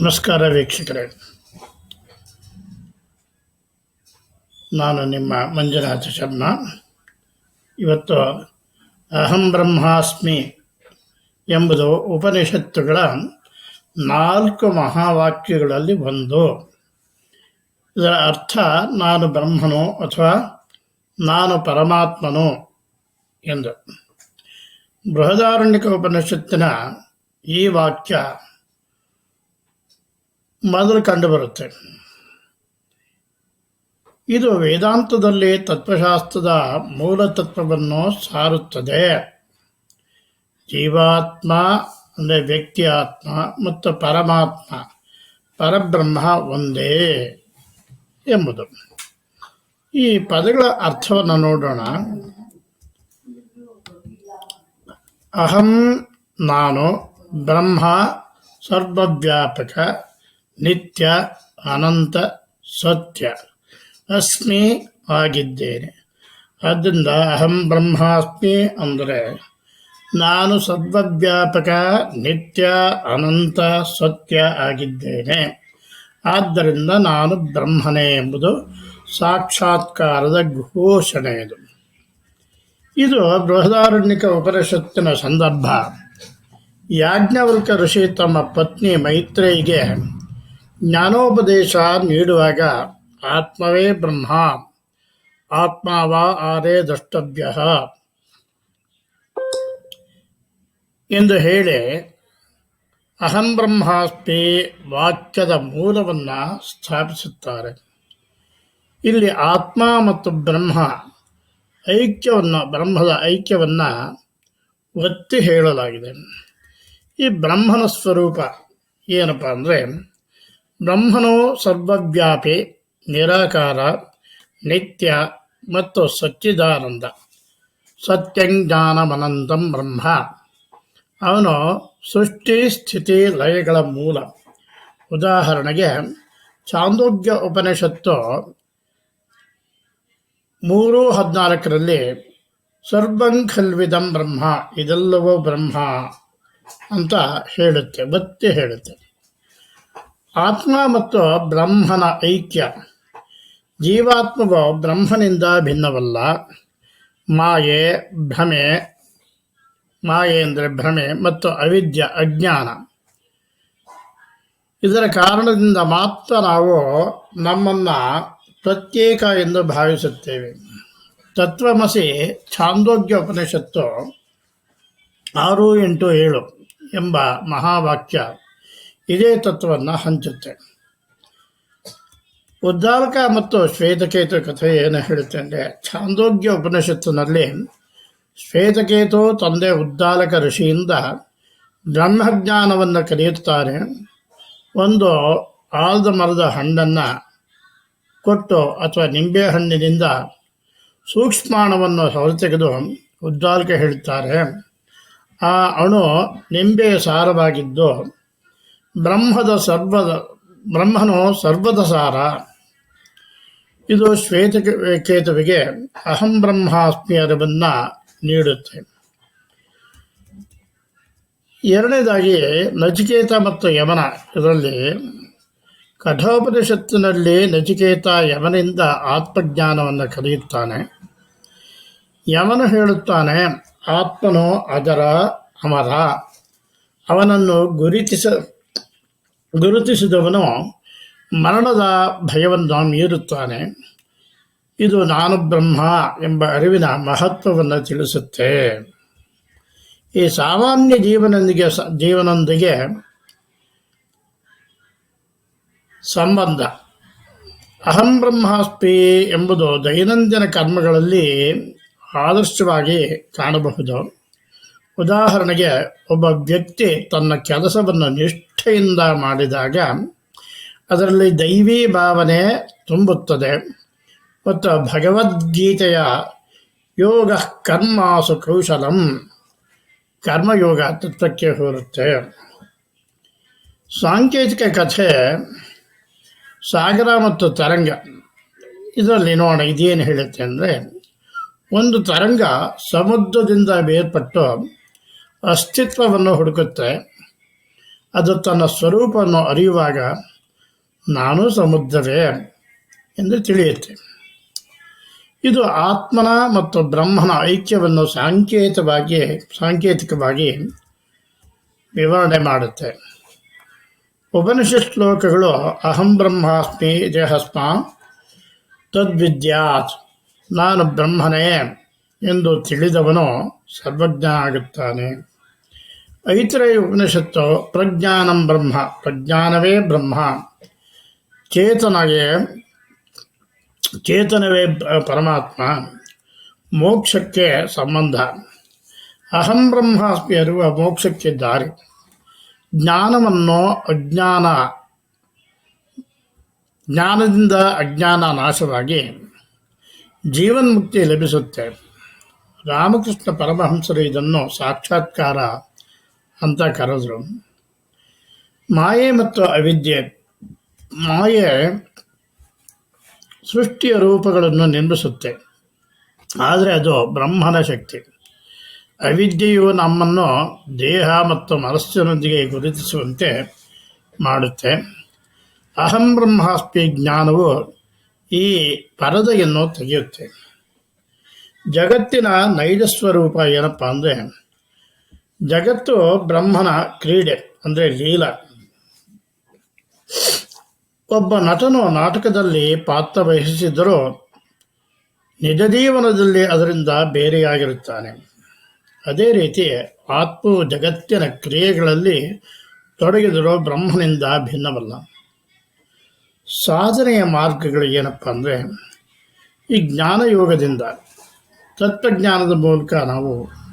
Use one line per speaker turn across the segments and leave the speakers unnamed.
ನಮಸ್ಕಾರ ವೀಕ್ಷಕರೇ. ನಾನು ನಿಮ್ಮ ಮಂಜುನಾಥ ಶರ್ಮಾ. ಇವತ್ತು ಅಹಂ ಬ್ರಹ್ಮಾಸ್ಮಿ ಎಂಬುದು ಉಪನಿಷತ್ತುಗಳ ನಾಲ್ಕು ಮಹಾವಾಕ್ಯಗಳಲ್ಲಿ ಒಂದು. ಇದರ ಅರ್ಥ ನಾನು ಬ್ರಹ್ಮನು ಅಥವಾ ನಾನು ಪರಮಾತ್ಮನು ಎಂದು. ಬೃಹದಾರಣ್ಯಕ ಉಪನಿಷತ್ತಿನ ಈ ವಾಕ್ಯ ಮೊದಲು ಕಂಡುಬರುತ್ತೆ. ಇದು ವೇದಾಂತದಲ್ಲಿ ತತ್ವಶಾಸ್ತ್ರದ ಮೂಲ ತತ್ವವನ್ನು ಸಾರುತ್ತದೆ. ಜೀವಾತ್ಮ, ಅಂದರೆ ವ್ಯಕ್ತಿ ಆತ್ಮ ಮತ್ತು ಪರಮಾತ್ಮ, ಪರಬ್ರಹ್ಮ ಒಂದೇ ಎಂಬುದು. ಈ ಪದಗಳ ಅರ್ಥವನ್ನು ನೋಡೋಣ. ಅಹಂ ನಾನು ಬ್ರಹ್ಮ ಸರ್ವವ್ಯಾಪಕ ನಿತ್ಯ ಅನಂತ ಸತ್ಯ. ಅಸ್ಮಿ ಆಗಿದ್ದೇನೆ. ಆದ್ದರಿಂದ ಅಹಂ ಬ್ರಹ್ಮಾಸ್ಮಿ ಅಂದರೆ ನಾನು ಸರ್ವವ್ಯಾಪಕ ನಿತ್ಯ ಅನಂತ ಸತ್ಯ ಆಗಿದ್ದೇನೆ. ಆದ್ದರಿಂದ ನಾನು ಬ್ರಹ್ಮನೇ ಎಂಬುದು ಸಾಕ್ಷಾತ್ಕಾರದ ಘೋಷಣೆ ಇದು ಇದು ಬೃಹದಾರಣ್ಯಕ ಉಪನಿಷತ್ತಿನ ಸಂದರ್ಭ. ಯಾಜ್ಞವಲ್ಕ ಋಷಿ ತಮ್ಮ ಪತ್ನಿ ಮೈತ್ರೇಯಿಗೆ ಜ್ಞಾನೋಪದೇಶ ನೀಡುವಾಗ ಆತ್ಮವೇ ಬ್ರಹ್ಮ. ಆತ್ಮವ ಆರೇ ದ್ರಷ್ಟವ್ಯ. ಎಂದು ಹೇಳಿ ಅಹಂ ಬ್ರಹ್ಮಾಸ್ಮಿ ವಾಕ್ಯದ ಮೂಲವನ್ನು ಸ್ಥಾಪಿಸುತ್ತಾರೆ. ಇಲ್ಲಿ ಆತ್ಮ ಮತ್ತು ಬ್ರಹ್ಮ ಐಕ್ಯವನ್ನು, ಬ್ರಹ್ಮದ ಐಕ್ಯವನ್ನು ಒತ್ತಿ ಹೇಳಲಾಗಿದೆ. ಈ ಬ್ರಹ್ಮನ ಸ್ವರೂಪ ಏನಪ್ಪ ಅಂದರೆ ಬ್ರಹ್ಮನು ಸರ್ವವ್ಯಾಪಿ ನಿರಾಕಾರ, ನಿತ್ಯ ಮತ್ತು ಸಚ್ಚಿದಾನಂದ. ಸತ್ಯಂಜ್ಞಾನಮನಂತಂ ಬ್ರಹ್ಮ. ಅವನು ಸೃಷ್ಟಿ ಸ್ಥಿತಿ ಲಯಗಳ ಮೂಲ. ಉದಾಹರಣೆಗೆ, ಚಾಂದೋಗ್ಯ ಉಪನಿಷತ್ತು ಮೂರು ಹದಿನಾಲ್ಕರಲ್ಲಿ ಸರ್ವಂಖಲ್ವಿದಂ ಬ್ರಹ್ಮ, ಇದೆಲ್ಲವೂ ಬ್ರಹ್ಮ ಅಂತ ಹೇಳುತ್ತೆ, ಒತ್ತಿ ಹೇಳುತ್ತೆ. ಆತ್ಮ ಮತ್ತು ಬ್ರಹ್ಮನ ಐಕ್ಯ. ಜೀವಾತ್ಮವು ಬ್ರಹ್ಮನಿಂದ ಭಿನ್ನವಲ್ಲ. ಮಾಯೆ, ಭ್ರಮೆ, ಮಾಯೆ ಅಂದರೆ ಭ್ರಮೆ ಮತ್ತು ಅವಿದ್ಯ, ಅಜ್ಞಾನ. ಇದರ ಕಾರಣದಿಂದ ಮಾತ್ರ ನಾವು ನಮ್ಮನ್ನು ಪ್ರತ್ಯೇಕ ಎಂದು ಭಾವಿಸುತ್ತೇವೆ. ತತ್ವಮಸಿ ಛಾಂದೋಗ್ಯ ಉಪನಿಷತ್ತು ಆರು ಎಂಟು ಏಳು ಎಂಬ ಮಹಾವಾಕ್ಯ. ಇದೇ ತತ್ವವನ್ನು ಹಂಚುತ್ತೆ. ಉದ್ದಾಲಕ ಮತ್ತು ಶ್ವೇತಕೇತು ಕಥೆ ಏನು ಹೇಳುತ್ತೆ ಅಂದರೆ ಛಾಂದೋಗ್ಯ ಉಪನಿಷತ್ತಿನಲ್ಲಿ ಶ್ವೇತಕೇತು ತಂದೆ ಉದ್ದಾಲಕ ಋಷಿಯಿಂದ ಬ್ರಹ್ಮಜ್ಞಾನವನ್ನು ಕಲಿಯುತ್ತಾರೆ. ಒಂದು ಆಲದ ಮರದ ಹಣ್ಣನ್ನು ಕೊಟ್ಟು ಅಥವಾ ನಿಂಬೆ ಹಣ್ಣಿನಿಂದ ಸೂಕ್ಷ್ಮಾಣವನ್ನು ಹೊರತೆಗೆದು ಉದ್ದಾಲಕ ಹೇಳುತ್ತಾರೆ. ಆ ಅಣು ನಿಂಬೆಯ ಸಾರವಾಗಿದ್ದು ಬ್ರಹ್ಮದ ಸರ್ವದ, ಬ್ರಹ್ಮನು ಸರ್ವದ ಸಾರ ಇದು ಶ್ವೇತ ಕೇತುವಿಗೆ ಅಹಂ ಬ್ರಹ್ಮಾಸ್ಮಿ ಅರಿವನ್ನು ನೀಡುತ್ತೆ. ಎರಡನೇದಾಗಿ ನಚಿಕೇತ ಮತ್ತು ಯಮನ. ಇದರಲ್ಲಿ ಕಠೋಪನಿಷತ್ತಿನಲ್ಲಿ ನಚಿಕೇತ ಯಮನಿಂದ ಆತ್ಮಜ್ಞಾನವನ್ನು ಕಲಿಯುತ್ತಾನೆ. ಯಮನು ಹೇಳುತ್ತಾನೆ, ಆತ್ಮನು ಅದರ ಅಮರ. ಅವನನ್ನು ಗುರುತಿಸ ಗುರುತಿಸಿದವನು ಮರಣದ ಭಯವನ್ನು ಮೀರುತ್ತಾನೆ. ಇದು ನಾನು ಬ್ರಹ್ಮ ಎಂಬ ಅರಿವಿನ ಮಹತ್ವವನ್ನು ತಿಳಿಸುತ್ತೆ. ಈ ಸಾಮಾನ್ಯ ಜೀವನೊಂದಿಗೆ ಸ, ಜೀವನೊಂದಿಗೆ ಸಂಬಂಧ. ಅಹಂ ಬ್ರಹ್ಮಾಸ್ಮಿ ಎಂಬುದು ದೈನಂದಿನ ಕರ್ಮಗಳಲ್ಲಿ ಆದರ್ಶವಾಗಿ ಕಾಣಬಹುದು. ಉದಾಹರಣೆಗೆ, ಒಬ್ಬ ವ್ಯಕ್ತಿ ತನ್ನ ಕೆಲಸವನ್ನು ನಿಷ್ಠೆಯಿಂದ ಮಾಡಿದಾಗ ಅದರಲ್ಲಿ ದೈವೀ ಭಾವನೆ ತುಂಬುತ್ತದೆ. ಮತ್ತು ಭಗವದ್ಗೀತೆಯ ಯೋಗ ಕರ್ಮಾಸು ಕೌಶಲಂ ಕರ್ಮಯೋಗ ತತ್ವಕ್ಕೆ ಹೋರುತ್ತೆ ಸಾಂಕೇತಿಕ ಕಥೆ ಸಾಗರ ಮತ್ತು ತರಂಗ. ಇದರಲ್ಲಿ ನೋಡೋಣ, ಇದೇನು ಹೇಳುತ್ತೆ ಅಂದರೆ ಒಂದು ತರಂಗ ಸಮುದ್ರದಿಂದ ಬೇರ್ಪಟ್ಟು ಅಸ್ತಿತ್ವವನ್ನು ಹುಡುಕುತ್ತೆ. ಅದು ತನ್ನ ಸ್ವರೂಪವನ್ನು ಅರಿಯುವಾಗ ನಾನು ಸಮುದ್ರವೇ ಎಂದು ತಿಳಿಯುತ್ತೆ. ಇದು ಆತ್ಮನ ಮತ್ತು ಬ್ರಹ್ಮನ ಐಕ್ಯವನ್ನು ಸಾಂಕೇತವಾಗಿ, ಸಾಂಕೇತಿಕವಾಗಿ ವಿವರಣೆ ಮಾಡುತ್ತೆ. ಉಪನಿಷತ್ ಶ್ಲೋಕಗಳು ಅಹಂ ಬ್ರಹ್ಮಾಸ್ಮಿ ದೇಹಸ್ಮ ತದ್ವಿದ್ಯಾತ್, ನಾನು ಬ್ರಹ್ಮನೇ ಎಂದು ತಿಳಿದವನು ಸರ್ವಜ್ಞ ಆಗುತ್ತಾನೆ ಐತರೇಯ ಉಪನಿಷತ್ತು ಪ್ರಜ್ಞಾನಂ ಬ್ರಹ್ಮ. ಪ್ರಜ್ಞಾನವೇ ಬ್ರಹ್ಮ. ಚೇತನಗೆ, ಚೇತನವೇ ಪರಮಾತ್ಮ, ಮೋಕ್ಷಕ್ಕೆ ಸಂಬಂಧ. ಅಹಂ ಬ್ರಹ್ಮಾಸ್ಮಿ ಅರಿವ ಮೋಕ್ಷಕ್ಕೆ ದಾರಿ. ಜ್ಞಾನವನ್ನು ಅಜ್ಞಾನ, ಜ್ಞಾನದಿಂದ ಅಜ್ಞಾನ ನಾಶವಾಗಿ ಜೀವನ್ಮುಕ್ತಿ ಲಭಿಸುತ್ತೆ. ರಾಮಕೃಷ್ಣ ಪರಮಹಂಸರು ಇದನ್ನು ಸಾಕ್ಷಾತ್ಕಾರ ಅಂತ ಕರೆದ್ರು. ಮಾಯೆ ಮತ್ತು ಅವಿದ್ಯೆ. ಮಾಯೆ ಸೃಷ್ಟಿಯ ರೂಪಗಳನ್ನು ನಿರ್ಮಿಸುತ್ತೆ ಆದರೆ ಅದು ಬ್ರಹ್ಮನ ಶಕ್ತಿ. ಅವಿದ್ಯೆಯು ನಮ್ಮನ್ನು ದೇಹ ಮತ್ತು ಮನಸ್ಸಿನೊಂದಿಗೆ ಗುರುತಿಸುವಂತೆ ಮಾಡುತ್ತೆ. ಅಹಂ ಬ್ರಹ್ಮಾಸ್ಮಿ ಜ್ಞಾನವು ಈ ಪರದೆಯನ್ನು ತೆಗೆಯುತ್ತೆ. ಜಗತ್ತಿನ ನೈಜ ಸ್ವರೂಪ ಏನಪ್ಪ ಅಂದರೆ ಜಗತ್ತು ಬ್ರಹ್ಮನ ಕ್ರೀಡೆ ಅಂದರೆ ಲೀಲಾ. ಒಬ್ಬ ನಟನು ನಾಟಕದಲ್ಲಿ ಪಾತ್ರ ವಹಿಸಿದ್ದರೂ ನಿಜ ಜೀವನದಲ್ಲಿ ಅದರಿಂದ ಬೇರೆಯಾಗಿರುತ್ತಾನೆ. ಅದೇ ರೀತಿ ಆತ್ಮವು ಜಗತ್ತಿನ ಕ್ರಿಯೆಗಳಲ್ಲಿ ತೊಡಗಿದರೂ ಬ್ರಹ್ಮನಿಂದ ಭಿನ್ನವಲ್ಲ. ಸಾಧನೆಯ ಮಾರ್ಗಗಳು ಏನಪ್ಪ ಅಂದರೆ ಈ ಜ್ಞಾನಯೋಗದಿಂದ ತತ್ವಜ್ಞಾನದ ಮೂಲಕ ನಾವು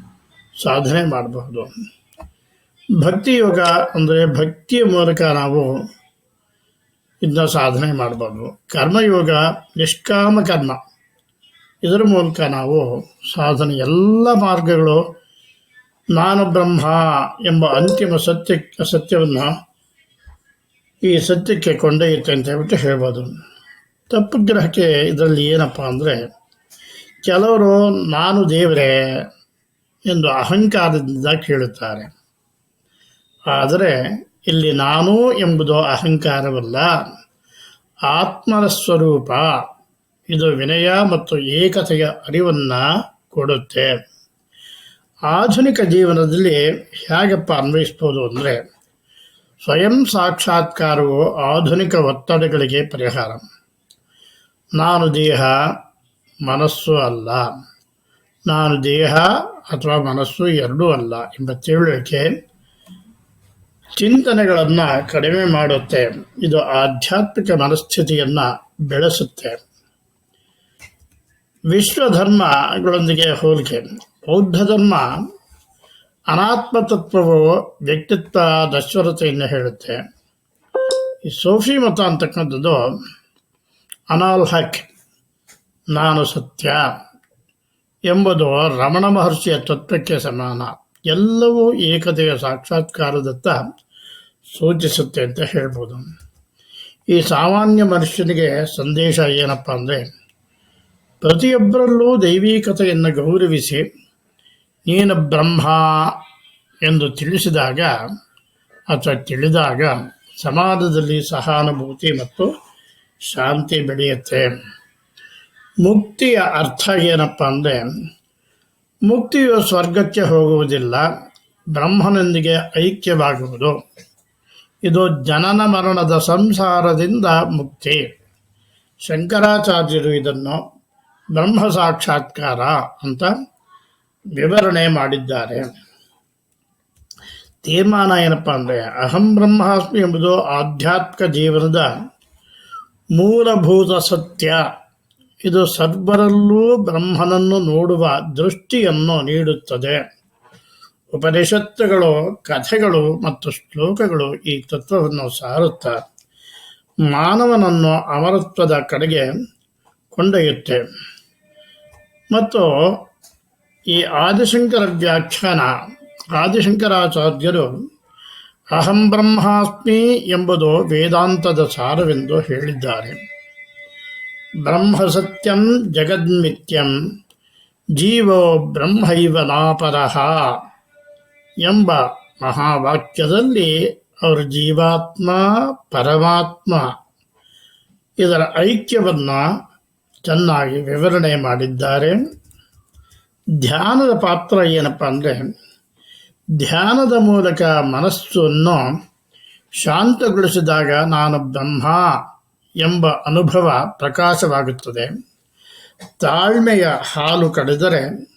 ಸಾಧನೆ ಮಾಡಬಹುದು. ಭಕ್ತಿ ಯೋಗ ಅಂದರೆ ಭಕ್ತಿಯ ಮೂಲಕ ನಾವು ಇದನ್ನ ಸಾಧನೆ ಮಾಡ್ಬೋದು ಕರ್ಮಯೋಗ ನಿಷ್ಕಾಮ ಕರ್ಮ. ಇದರ ಮೂಲಕ ನಾವು ಸಾಧನೆ ಎಲ್ಲ ಮಾರ್ಗಗಳು ನಾನು ಬ್ರಹ್ಮ ಎಂಬ ಅಂತಿಮ ಸತ್ಯ, ಸತ್ಯವನ್ನು ಈ ಸತ್ಯಕ್ಕೆ ಕೊಂಡೊಯ್ಯುತ್ತೆ ಅಂತ ಹೇಳ್ಬಿಟ್ಟು ಹೇಳ್ಬೋದು. ತಪ್ಪು ಗ್ರಹಕ್ಕೆ ಇದರಲ್ಲಿ ಏನಪ್ಪ ಅಂದರೆ ಕೆಲವರು ನಾನು ದೇವರೇ ಎಂದು ಅಹಂಕಾರದಿಂದ ಕೇಳುತ್ತಾರೆ. ಆದರೆ ಇಲ್ಲಿ ನಾನು ಎಂಬುದು ಅಹಂಕಾರವಲ್ಲ. ಆತ್ಮನ ಸ್ವರೂಪ ಇದು ವಿನಯ ಮತ್ತು ಏಕತೆಯ ಅರಿವನ್ನು ಕೊಡುತ್ತೆ. ಆಧುನಿಕ ಜೀವನದಲ್ಲಿ ಹೇಗಪ್ಪ ಅನ್ವಯಿಸ್ಬೋದು ಅಂದರೆ, ಸ್ವಯಂ ಸಾಕ್ಷಾತ್ಕಾರವು ಆಧುನಿಕ ಒತ್ತಡಗಳಿಗೆ ಪರಿಹಾರ. ನಾನು ದೇಹ, ಮನಸ್ಸು ಅಲ್ಲ. ನಾನು ದೇಹ ಅಥವಾ ಮನಸ್ಸು ಎರಡೂ ಅಲ್ಲ ಎಂಬ ತಿಳುವಳಿಕೆ ಚಿಂತನೆಗಳನ್ನು ಕಡಿಮೆ ಮಾಡುತ್ತೆ. ಇದು ಆಧ್ಯಾತ್ಮಿಕ ಮನಸ್ಥಿತಿಯನ್ನು ಬೆಳೆಸುತ್ತೆ. ವಿಶ್ವಧರ್ಮಗಳೊಂದಿಗೆ ಹೋಲಿಕೆ. ಬೌದ್ಧ ಧರ್ಮ ಅನಾತ್ಮ ತತ್ವವು ವ್ಯಕ್ತಿತ್ವ ನಶ್ವರತೆಯನ್ನು ಹೇಳುತ್ತೆ. ಈ ಸೋಫಿ ಮತ ಅಂತಕ್ಕಂಥದ್ದು ಅನಾಲ್ ಹಕ್ ನಾನು ಸತ್ಯ. ಎಂಬುದು ರಮಣ ಮಹರ್ಷಿಯ ತತ್ವಕ್ಕೆ ಸಮಾನ. ಎಲ್ಲವೂ ಏಕತೆಯ ಸಾಕ್ಷಾತ್ಕಾರದತ್ತ ಸೂಚಿಸುತ್ತೆ ಅಂತ ಹೇಳ್ಬೋದು. ಈ ಸಾಮಾನ್ಯ ಮನುಷ್ಯನಿಗೆ ಸಂದೇಶ ಏನಪ್ಪ ಅಂದರೆ, ಪ್ರತಿಯೊಬ್ಬರಲ್ಲೂ ದೈವೀಕತೆಯನ್ನು ಗೌರವಿಸಿ, ನೀನು ಬ್ರಹ್ಮ ಎಂದು ತಿಳಿಸಿದಾಗ ಅಥವಾ ತಿಳಿದಾಗ ಸಮಾಜದಲ್ಲಿ ಸಹಾನುಭೂತಿ ಮತ್ತು ಶಾಂತಿ ಬೆಳೆಯುತ್ತೆ. ಮುಕ್ತಿಯ ಅರ್ಥ ಏನಪ್ಪ ಅಂದರೆ, ಮುಕ್ತಿಯು ಸ್ವರ್ಗಕ್ಕೆ ಹೋಗುವುದಿಲ್ಲ, ಬ್ರಹ್ಮನೊಂದಿಗೆ ಐಕ್ಯವಾಗುವುದು. ಇದು ಜನನ ಮರಣದ ಸಂಸಾರದಿಂದ ಮುಕ್ತಿ. ಶಂಕರಾಚಾರ್ಯರು ಇದನ್ನು ಬ್ರಹ್ಮ ಸಾಕ್ಷಾತ್ಕಾರ ಅಂತ ವಿವರಣೆ ಮಾಡಿದ್ದಾರೆ. ತೀರ್ಮಾನ ಏನಪ್ಪ ಅಂದರೆ, ಅಹಂ ಬ್ರಹ್ಮಾಸ್ಮಿ ಎಂಬುದು ಆಧ್ಯಾತ್ಮಿಕ ಜೀವನದ ಮೂಲಭೂತ ಸತ್ಯ. ಇದು ಸರ್ವರಲ್ಲೂ ಬ್ರಹ್ಮನನ್ನು ನೋಡುವ ದೃಷ್ಟಿಯನ್ನು ನೀಡುತ್ತದೆ. ಉಪನಿಷತ್ತುಗಳು, ಕಥೆಗಳು ಮತ್ತು ಶ್ಲೋಕಗಳು ಈ ತತ್ವವನ್ನು ಸಾರುತ್ತಾ ಮಾನವನನ್ನು ಅಮರತ್ವದ ಕಡೆಗೆ ಕೊಂಡೊಯ್ಯುತ್ತೆ. ಮತ್ತು ಈ ಆದಿಶಂಕರ ವ್ಯಾಖ್ಯಾನ, ಆದಿಶಂಕರಾಚಾರ್ಯರು ಅಹಂ ಬ್ರಹ್ಮಾಸ್ಮಿ ಎಂಬುದು ವೇದಾಂತದ ಸಾರವೆಂದು ಹೇಳಿದ್ದಾರೆ. ಬ್ರಹ್ಮ ಸತ್ಯಂ ಜಗನ್ಮಿತ್ಯಂ ಜೀವೋ ಬ್ರಹ್ಮೈವ ನಾಪರಹ ಎಂಬ ಮಹಾವಾಕ್ಯದಲ್ಲಿ ಅವರು ಜೀವಾತ್ಮ, ಪರಮಾತ್ಮ ಇದರ ಐಕ್ಯವನ್ನು ಚೆನ್ನಾಗಿ ವಿವರಣೆ ಮಾಡಿದ್ದಾರೆ. ಧ್ಯಾನದ ಪಾತ್ರ ಏನಪ್ಪ ಅಂದರೆ, ಧ್ಯಾನದ ಮೂಲಕ ಮನಸ್ಸನ್ನು ಶಾಂತಗೊಳಿಸಿದಾಗ ನಾನು ಬ್ರಹ್ಮ. ಎಂಬ ಅನುಭವ ಪ್ರಕಾಶವಾಗುತ್ತದೆ. ತಾಳ್ಮೆಯ ಹಾಲು ಕಡಿದರೆ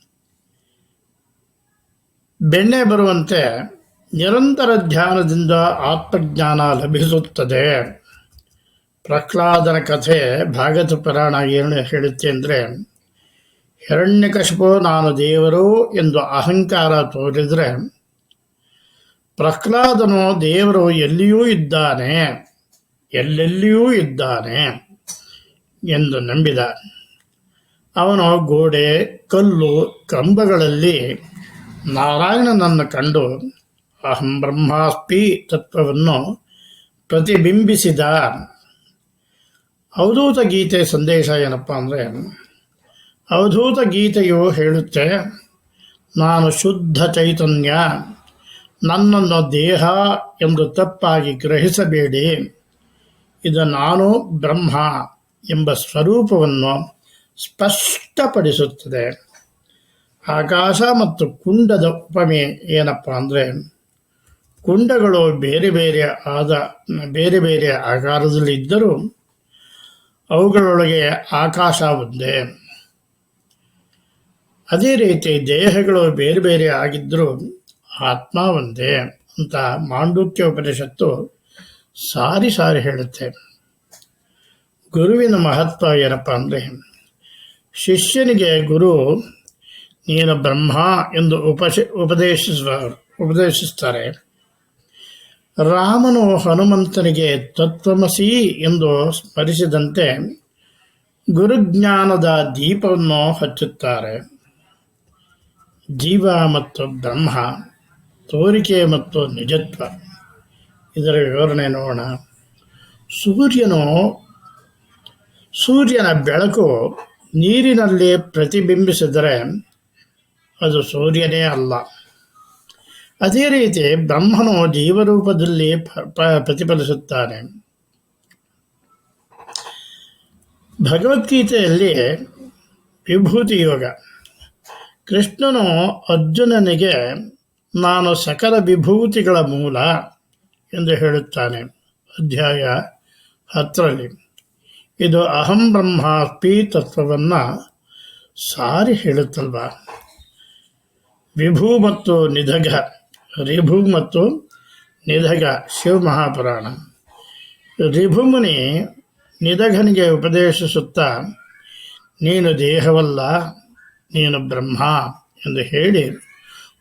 ಬೆಣ್ಣೆ ಬರುವಂತೆ ನಿರಂತರ ಧ್ಯಾನದಿಂದ ಆತ್ಮಜ್ಞಾನ ಲಭಿಸುತ್ತದೆ. ಪ್ರಹ್ಲಾದನ ಕಥೆ ಭಾಗವತ ಪುರಾಣ ಏನು ಹೇಳುತ್ತೆ ಅಂದರೆ ಹಿರಣ್ಯಕಶಿಪು ನಾನು ದೇವರು ಎಂದು ಅಹಂಕಾರ ತೋರಿದರೆ, ಪ್ರಹ್ಲಾದನು ದೇವರು ಎಲ್ಲಿಯೂ ಇದ್ದಾನೆ. ಎಲ್ಲೆಲ್ಲಿಯೂ ಇದ್ದಾನೆ ಎಂದು ನಂಬಿದ. ಅವನು ಗೋಡೆ, ಕಲ್ಲು, ಕಂಬಗಳಲ್ಲಿ ನಾರಾಯಣನನ್ನು ಕಂಡು ಅಹಂ ಬ್ರಹ್ಮಾಸ್ಪಿ ತತ್ವವನ್ನು ಪ್ರತಿಬಿಂಬಿಸಿದ. ಅವಧೂತ ಗೀತೆ ಸಂದೇಶ ಏನಪ್ಪ ಅಂದರೆ, ಅವಧೂತ ಗೀತೆಯು ಹೇಳುತ್ತೆ, ನಾನು ಶುದ್ಧ ಚೈತನ್ಯ, ನನ್ನನ್ನು ದೇಹ ಎಂದು ತಪ್ಪಾಗಿ ಗ್ರಹಿಸಬೇಡಿ. ಇದು ನಾನು ಬ್ರಹ್ಮ ಎಂಬ ಸ್ವರೂಪವನ್ನು ಸ್ಪಷ್ಟಪಡಿಸುತ್ತದೆ. ಆಕಾಶ ಮತ್ತು ಕುಂಡದ ಉಪಮೆ ಏನಪ್ಪ ಅಂದರೆ, ಕುಂಡಗಳು ಬೇರೆ ಬೇರೆ ಆದ, ಬೇರೆ ಬೇರೆ ಆಕಾರದಲ್ಲಿ ಇದ್ದರೂ ಅವುಗಳೊಳಗೆ ಆಕಾಶ ಒಂದೇ. ಅದೇ ರೀತಿ ದೇಹಗಳು ಬೇರೆ ಬೇರೆ ಆಗಿದ್ದರೂ ಆತ್ಮ ಒಂದೇ ಅಂತ ಮಾಂಡುಕ್ಯ ಉಪನಿಷತ್ತು ಸಾರಿ ಸಾರಿ ಹೇಳುತ್ತೆ ಗುರುವಿನ ಮಹತ್ವ ಏನಪ್ಪ ಅಂದರೆ, ಶಿಷ್ಯನಿಗೆ ಗುರು, ನೀನು ಬ್ರಹ್ಮ ಎಂದು ಉಪಶ, ಉಪದೇಶಿಸುವ, ಉಪದೇಶಿಸ್ತಾರೆ. ರಾಮನು ಹನುಮಂತನಿಗೆ ತತ್ವಮಸಿ ಎಂದು ಸ್ಮರಿಸಿದಂತೆ ಗುರುಜ್ಞಾನದ ದೀಪವನ್ನು ಹಚ್ಚುತ್ತಾರೆ. ಜೀವ ಮತ್ತು ಬ್ರಹ್ಮ, ತೋರಿಕೆ ಮತ್ತು ನಿಜತ್ವ. ಇದರ ವಿವರಣೆ ನೋಡೋಣ. ಸೂರ್ಯನು ಸೂರ್ಯನ ಬೆಳಕು ನೀರಿನಲ್ಲಿ ಪ್ರತಿಬಿಂಬಿಸಿದರೆ ಅದು ಸೂರ್ಯನೇ ಅಲ್ಲ. ಅದೇ ರೀತಿ ಬ್ರಹ್ಮನು ಜೀವರೂಪದಲ್ಲಿ ಪ್ರತಿಫಲಿಸುತ್ತಾನೆ. ಭಗವದ್ಗೀತೆಯಲ್ಲಿ ವಿಭೂತಿ ಯೋಗ. ಕೃಷ್ಣನು ಅರ್ಜುನನಿಗೆ, ನಾನು ಸಕಲ ವಿಭೂತಿಗಳ ಮೂಲ ಎಂದು ಹೇಳುತ್ತಾನೆ. ಅಧ್ಯಾಯ ಹತ್ತರಲ್ಲಿ, ಇದು ಅಹಂ ಬ್ರಹ್ಮಾಸ್ಮಿ ತತ್ವವನ್ನು ಸಾರಿ ಹೇಳುತ್ತಲ್ವ? ವಿಭು ಮತ್ತು ನಿಧಗ, ರಿಭು ಮತ್ತು ನಿಧಗ, ಶಿವ ಮಹಾಪುರಾಣ. ರಿಭುಮುನಿ ನಿಧಗನಿಗೆ ಉಪದೇಶಿಸುತ್ತಾ, ನೀನು ದೇಹವಲ್ಲ, ನೀನು ಬ್ರಹ್ಮ ಎಂದು ಹೇಳಿ,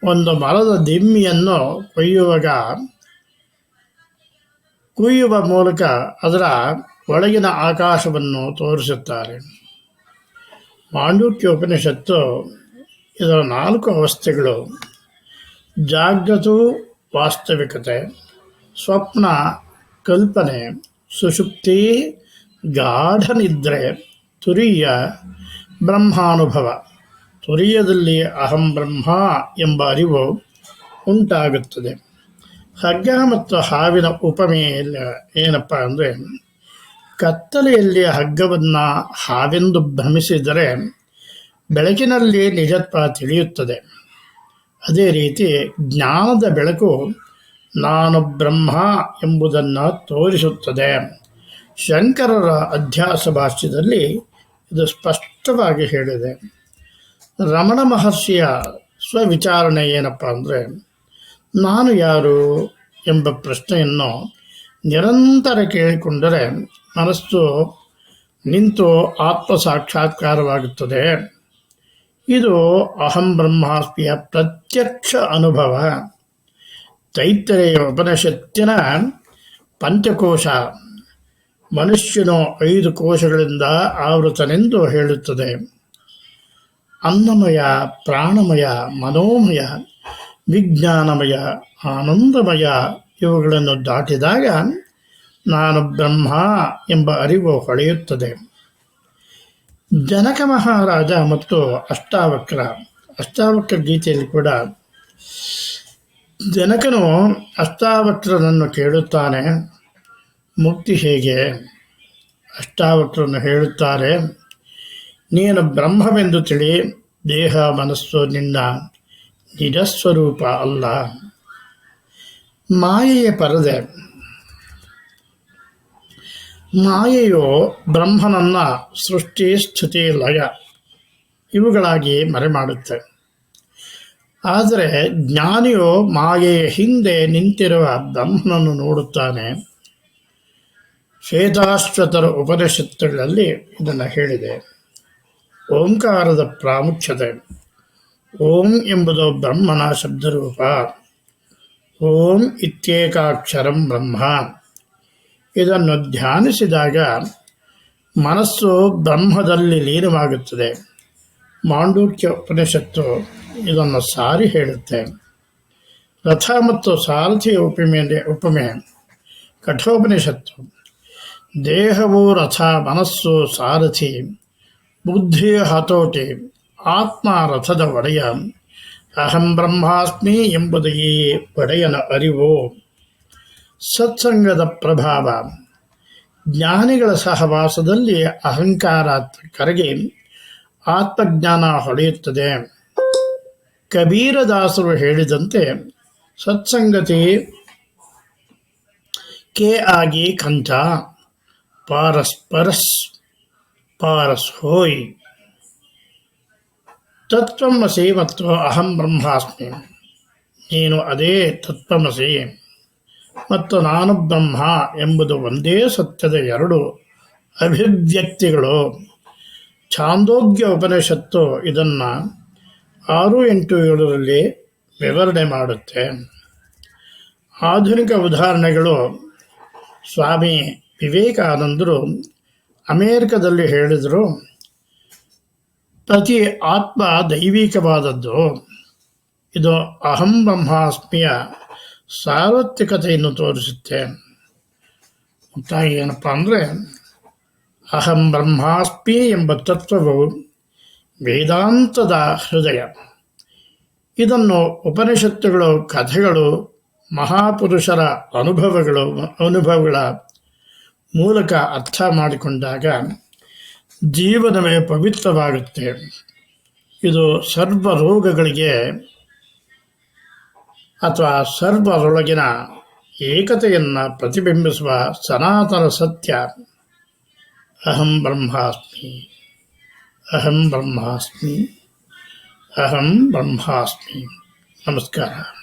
ಒಂದು ಮರದ ದಿಮ್ಮಿಯನ್ನು ಕೊಯ್ಯುವಾಗ ಕುಯ್ಯುವ ಮೂಲಕ ಅದರ ಒಳಗಿನ ಆಕಾಶವನ್ನು ತೋರಿಸುತ್ತಾರೆ. ಮಾಂಡೂಕ್ಯ ಉಪನಿಷತ್ತು ಇದರ ನಾಲ್ಕು ಅವಸ್ಥೆಗಳು. ಜಾಗೃತ ವಾಸ್ತವಿಕತೆ, ಸ್ವಪ್ನ, ಕಲ್ಪನೆ, ಸುಷುಪ್ತಿ ಗಾಢ ನಿದ್ರೆ ತುರಿಯ, ಬ್ರಹ್ಮಾನುಭವ. ತುರಿಯದಲ್ಲಿ ಅಹಂ ಬ್ರಹ್ಮ ಎಂಬ ಅರಿವು ಉಂಟಾಗುತ್ತದೆ. ಹಗ್ಗ ಮತ್ತು ಹಾವಿನ ಉಪಮೆ ಏನಪ್ಪ ಅಂದರೆ, ಕತ್ತಲೆಯಲ್ಲಿ ಹಗ್ಗವನ್ನು ಹಾವೆಂದು ಭ್ರಮಿಸಿದರೆ ಬೆಳಕಿನಲ್ಲಿ ನಿಜತ್ವ ತಿಳಿಯುತ್ತದೆ. ಅದೇ ರೀತಿ ಜ್ಞಾನದ ಬೆಳಕು ನಾನು ಬ್ರಹ್ಮ ಎಂಬುದನ್ನು ತೋರಿಸುತ್ತದೆ. ಶಂಕರರ ಅಧ್ಯಾಸ ಭಾಷ್ಯದಲ್ಲಿ ಇದು ಸ್ಪಷ್ಟವಾಗಿ ಹೇಳಿದೆ. ರಮಣ ಮಹರ್ಷಿಯ ಸ್ವವಿಚಾರಣೆ ಏನಪ್ಪ ಅಂದರೆ ನಾನು ಯಾರು ಎಂಬ ಪ್ರಶ್ನೆಯನ್ನು ನಿರಂತರ ಕೇಳಿಕೊಂಡರೆ ಮನಸ್ಸು ನಿಂತು ಆತ್ಮ ಸಾಕ್ಷಾತ್ಕಾರವಾಗುತ್ತದೆ ಇದು ಅಹಂ ಬ್ರಹ್ಮಾಸ್ಮಿಯ ಪ್ರತ್ಯಕ್ಷ ಅನುಭವ. ತೈತರೆಯ ಉಪನಿಷತ್ತಿನ ಪಂಚಕೋಶ ಮನುಷ್ಯನು ಐದು ಕೋಶಗಳಿಂದ ಆವೃತನೆಂದು ಹೇಳುತ್ತದೆ. ಅನ್ನಮಯ, ಪ್ರಾಣಮಯ, ಮನೋಮಯ ವಿಜ್ಞಾನಮಯ ಆನಂದಮಯ ಇವುಗಳನ್ನು ದಾಟಿದಾಗ ನಾನು ಬ್ರಹ್ಮ ಎಂಬ ಅರಿವು ಹೊಳೆಯುತ್ತದೆ. ಜನಕ ಮಹಾರಾಜ ಮತ್ತು ಅಷ್ಟಾವಕ್ರ ಅಷ್ಟಾವಕ್ರ ಗೀತೆಯಲ್ಲಿ ಕೂಡ ಜನಕನು ಅಷ್ಟಾವಕ್ರನನ್ನು ಕೇಳುತ್ತಾನೆ. ಮುಕ್ತಿ ಹೇಗೆ? ಅಷ್ಟಾವಕ್ರನ್ನು ಹೇಳುತ್ತಾರೆ, ನೀನು ಬ್ರಹ್ಮವೆಂದು ತಿಳಿ, ದೇಹ, ಮನಸ್ಸು, ನಿನ್ನ ನಿಜಸ್ವರೂಪ ಅಲ್ಲ. ಮಾಯೆಯ ಪರದೆ. ಮಾಯೆಯು ಬ್ರಹ್ಮನನ್ನ ಸೃಷ್ಟಿ ಸ್ಥಿತಿ ಲಯ ಇವುಗಳಾಗಿ ಮರೆಮಾಡುತ್ತೆ. ಆದರೆ ಜ್ಞಾನಿಯು ಮಾಯೆಯ ಹಿಂದೆ ನಿಂತಿರುವ ಬ್ರಹ್ಮನನ್ನು ನೋಡುತ್ತಾನೆ. ಶ್ವೇತಾಶ್ವತರ ಉಪನಿಷತ್ತುಗಳಲ್ಲಿ ಇದನ್ನು ಹೇಳಿದೆ. ಓಂಕಾರದ ಪ್ರಾಮುಖ್ಯತೆ. ಓಂ ಎಂಬುದು ಬ್ರಹ್ಮನ ಶಬ್ದರೂಪ. ಓಂ ಇತ್ಯೇಕಾಕ್ಷರಂ ಬ್ರಹ್ಮ. ಇದನ್ನು ಧ್ಯಾನಿಸಿದಾಗ ಮನಸ್ಸು ಬ್ರಹ್ಮದಲ್ಲಿ ಲೀನವಾಗುತ್ತದೆ. ಮಾಂಡೂಕ್ಯ ಉಪನಿಷತ್ತು ಇದನ್ನು ಸಾರಿ ಹೇಳುತ್ತೆ. ರಥ ಮತ್ತು ಸಾರಥಿಯ ಉಪಮೆ ಉಪಮೆ, ಕಠೋಪನಿಷತ್ತು. ದೇಹವು ರಥ, ಮನಸ್ಸು, ಸಾರಥಿ, ಬುದ್ಧಿಯ ಹತೋಟಿ ಆತ್ಮ ರಥದ ಒಡೆಯ ಅಹಂ ಬ್ರಹ್ಮಾಸ್ಮಿ ಎಂಬುದೆಯೇ ಒಡೆಯನ ಅರಿವು. ಸತ್ಸಂಗದ ಪ್ರಭಾವ. ಜ್ಞಾನಿಗಳ ಸಹವಾಸದಲ್ಲಿ ಅಹಂಕಾರ ಕರಗಿ ಆತ್ಮಜ್ಞಾನ ಹೊಳೆಯುತ್ತದೆ. ಕಬೀರದಾಸರು ಹೇಳಿದಂತೆ ಸತ್ಸಂಗತಿ ಕೆ ಆಗಿ ಕಂಚ ಪಾರಸ್ಪರಸ್ ಪಾರಸ್ ಹೋಯ್ ತತ್ವಮಸಿ ಮತ್ತು ಅಹಂ ಬ್ರಹ್ಮಾಸ್ಮಿ. ನೀನು ಅದೇ ತತ್ವಮಸಿ. ಮತ್ತು ನಾನು ಬ್ರಹ್ಮ ಎಂಬುದು ಒಂದೇ ಸತ್ಯದ ಎರಡು ಅಭಿವ್ಯಕ್ತಿಗಳು. ಛಾಂದೋಗ್ಯ ಉಪನಿಷತ್ತು ಇದನ್ನು ಆರು ಎಂಟು ಏಳರಲ್ಲಿ ವಿವರಣೆ ಮಾಡುತ್ತೆ. ಆಧುನಿಕ ಉದಾಹರಣೆಗಳು ಸ್ವಾಮಿ ವಿವೇಕಾನಂದರು ಅಮೇರಿಕದಲ್ಲಿ ಹೇಳಿದರು ಪ್ರತಿ ಆತ್ಮ ದೈವಿಕವಾದದ್ದು. ಇದು ಅಹಂ ಬ್ರಹ್ಮಾಸ್ಮಿಯ ಸಾರ್ವತ್ರಿಕತೆಯನ್ನು ತೋರಿಸುತ್ತೆ. ಮುಕ್ತಾಯ ಏನಪ್ಪ ಅಂದರೆ, ಅಹಂ ಬ್ರಹ್ಮಾಸ್ಮಿ ಎಂಬ ತತ್ವವು ವೇದಾಂತದ ಹೃದಯ. ಇದನ್ನು ಉಪನಿಷತ್ತುಗಳು, ಕಥೆಗಳು, ಮಹಾಪುರುಷರ ಅನುಭವಗಳು, ಅನುಭವಗಳ ಮೂಲಕ ಅರ್ಥ ಮಾಡಿಕೊಂಡಾಗ ಜೀವನವೇ ಪವಿತ್ರವಾಗುತ್ತೆ. ಇದು ಸರ್ವ ರೋಗಗಳಿಗೆ ಅಥವಾ ಸರ್ವರೊಳಗಿನ ಏಕತೆಯನ್ನು ಪ್ರತಿಬಿಂಬಿಸುವ ಸನಾತನ ಸತ್ಯ. ಅಹಂ ಬ್ರಹ್ಮಾಸ್ಮಿ. ಅಹಂ ಬ್ರಹ್ಮಾಸ್ಮಿ. ಅಹಂ ಬ್ರಹ್ಮಾಸ್ಮಿ. ನಮಸ್ಕಾರ.